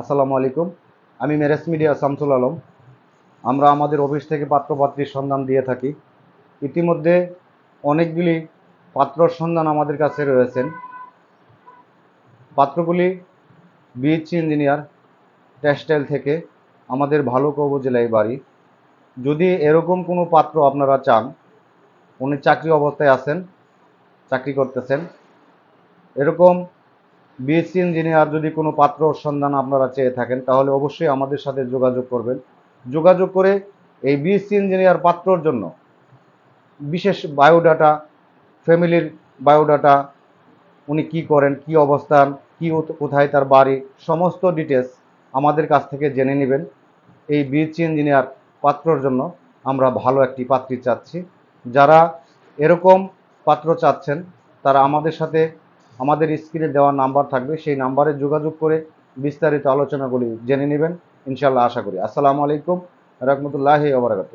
আসসালামু আলাইকুম। আমি মেরেস মিডিয়া শামসুল আলম। আমরা আমাদের অফিস থেকে পাত্রপাত্রীর সন্ধান দিয়ে থাকি। ইতিমধ্যে অনেকগুলি পাত্রর সন্ধান আমাদের কাছে রয়েছেন। পাত্রগুলি বিএসসি ইঞ্জিনিয়ার টেক্সটাইল থেকে আমাদের ভালুকা উপজেলায় বাড়ি। যদি এরকম কোনো পাত্র আপনারা চান, উনি চাকরি অবস্থায় আছেন, চাকরি করতেছেন। এরকম বিএসসি ইঞ্জিনিয়ার যদি কোনো পাত্র সন্ধান আপনারা চেয়ে থাকেন, তাহলে অবশ্যই আমাদের সাথে যোগাযোগ করবেন। যোগাযোগ করে এই বিএসসি ইঞ্জিনিয়ার পাত্রর জন্য বিশেষ বায়োডাটা, ফ্যামিলির বায়োডাটা, উনি কি করেন, কি অবস্থান, কি কোথায় তার বাড়ি, সমস্ত ডিটেলস আমাদের কাছ থেকে জেনে নেবেন। এই বিএসসি ইঞ্জিনিয়ার পাত্রর জন্য আমরা ভালো একটি পাত্রী চাচ্ছি। যারা এরকম পাত্র চাচ্ছেন, তারা আমাদের সাথে আমাদের স্ক্রিনে দেওয়া নাম্বার থাকবে, সেই নাম্বারে যোগাযোগ করে বিস্তারিত আলোচনাগুলি জেনে নেবেন। ইনশাল্লাহ আশা করি। আসসালামু আলাইকুম রহমতুল্লাহি ওবরাকাতুহ